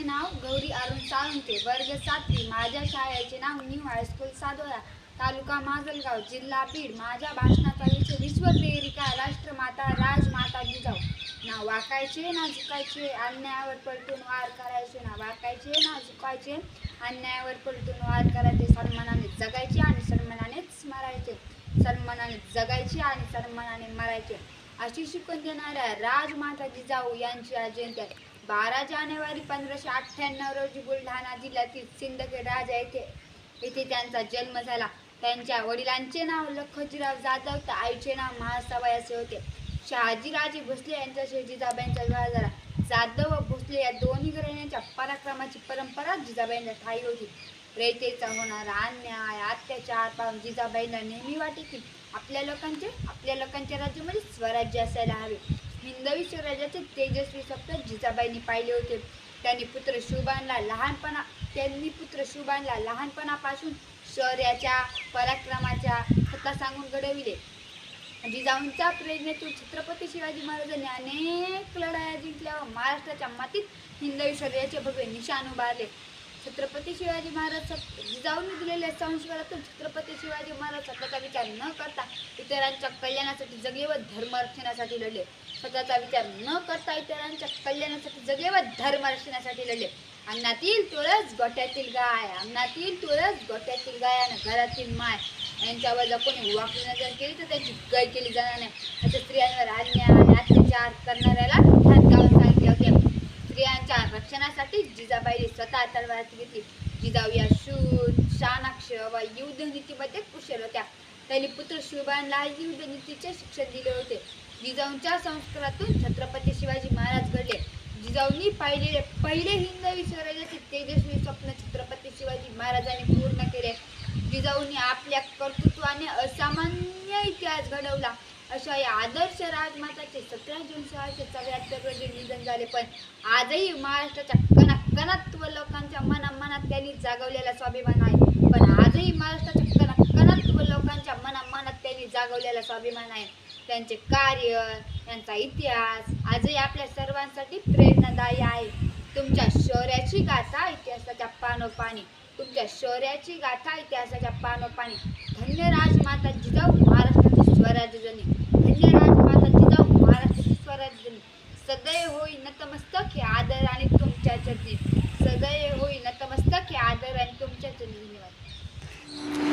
माझे नाव गौरी अरुण साळुंके वर्ग सातवी माझ्या शाळेचे नाव new high school Sadola taluka Majalgaon जिल्हा बीड. माझ्या भाषणाचा विषय विश्वप्रेरिका राष्ट्रमाता राजमाता जिजाऊ. ना वाकायचे ना झुकायचे अन्यायावर पलटून वार करायचे. ना वाकायचे ना झुकायचे अन्यायावर पलटून वार करायचे. सन्मानाने जगायचे आणि सन्मानानेच मरायचे. सन्मानाने जगायचे आणि सन्मानाने मरायचे. अशी शिकून देणाऱ्या राजमाता जिजाऊ यांची जयंती आहे. बारा जानेवारी पंधराशे अठ्ठ्याण्णव रोजी बुलढाणा जिल्ह्यातील सिंदखेड राजा येथे येथे त्यांचा जन्म झाला. त्यांच्या वडिलांचे नाव लखोजीराव जाधव तर आईचे नाव महासाबाई असे होते. शहाजीराजे भोसले यांच्याशी जिजाबाईंचा विवाह झाला. जाधव व भोसले या दोन्ही घराण्यांच्या पराक्रमाची परंपरा जिजाबाईंना ठाई होती. रयतेचा होणारा अन्याय अत्याचार पाहून जिजाबाईंना नेहमी वाटे की आपल्या लोकांचे आपल्या लोकांच्या राज्यामध्ये स्वराज्य असायला हवे. हिंदवी स्वराज्याचे तेजस्वी सप्त जिजाबाईंनी पाहिले होते. त्यांनी पुत्र शुभानला लहानपणा त्यांनी पुत्र शुभानला लहानपणापासून शौर्याच्या पराक्रमाच्या कथा सांगून घडविले. जिजाऊंच्या प्रेरणेतून छत्रपती शिवाजी महाराजांनी अनेक लढाया जिंकल्या व महाराष्ट्राच्या मातीत हिंदवी शौर्याचे भव्य निशाण उभारले. छत्रपती शिवाजी महाराज सत- जिजाऊंनी दिलेल्या संस्कारातून छत्रपती शिवाजी महाराज स्वतःचा विचार न करता इतरांच्या कल्याणासाठी जगले व धर्मरक्षणासाठी लढले. स्वतःचा विचार न करता इतरांच्या कल्याणासाठी जगले व धर्मरक्षणासाठी लढले. अंगणातील तुळस गोट्यातील गाय अंगणातील तुळस गोट्यातील गाय आणि घरातील माय. यांच्यावर जर कोणी वाकडी नजर केली तर त्यांची गय केली जाणार नाही. असे स्त्रियांवर अन्याय अत्याचार करणाऱ्याला हात सांगितले होते. स्त्रियांच्या रक्षणासाठी जिजाबाईने स्वतः तलवार घेतली. जिजाऊ या शूर शानाक्ष व युद्ध नीतीमध्ये कुशल होत्या. त्यांनी पुत्र शिवबांना युद्ध नीतीचे शिक्षण दिले होते. जिजाऊंच्या संस्कारातून छत्रपती शिवाजी महाराज घडले. जिजाऊंनी पाहिलेले पहिले हिंदवी स्वराज्याचे तेजस्वी स्वप्न छत्रपती शिवाजी महाराजांनी पूर्ण केले. जिजाऊंनी आपल्या कर्तृत्वाने असामान्य इतिहास घडवला. अशा या आदर्श राजमाताचे सतरा जून सोळाशे चौऱ्याहत्तर रोजी निधन झाले. पण आजही महाराष्ट्राच्या कणाकणात व लोकांच्या मनामनात त्यांनी जागवलेला स्वाभिमान आहे. पण आजही महाराष्ट्राच्या कणाकणात व लोकांच्या मनामनात त्यांनी जागवलेला स्वाभिमान आहे. त्यांचे कार्य त्यांचा इतिहास आजही आपल्या सर्वांसाठी प्रेरणादायी आहे. तुमच्या शौर्याची गाथा इतिहासाच्या पानोपानी. तुमच्या शौर्याची गाथा इतिहासाच्या पानोपानी. धन्य राजमाता जिजाऊ महाराष्ट्राची स्वराजजनी धन्य राजमाता जिजाऊ महाराष्ट्राची स्वराजजनी सदैव होई नतमस्तक हे आदर आणि तुमच्या चरणी. सदैव होई नतमस्तक हे आदर आणि तुमच्या चरणी धन्यवाद.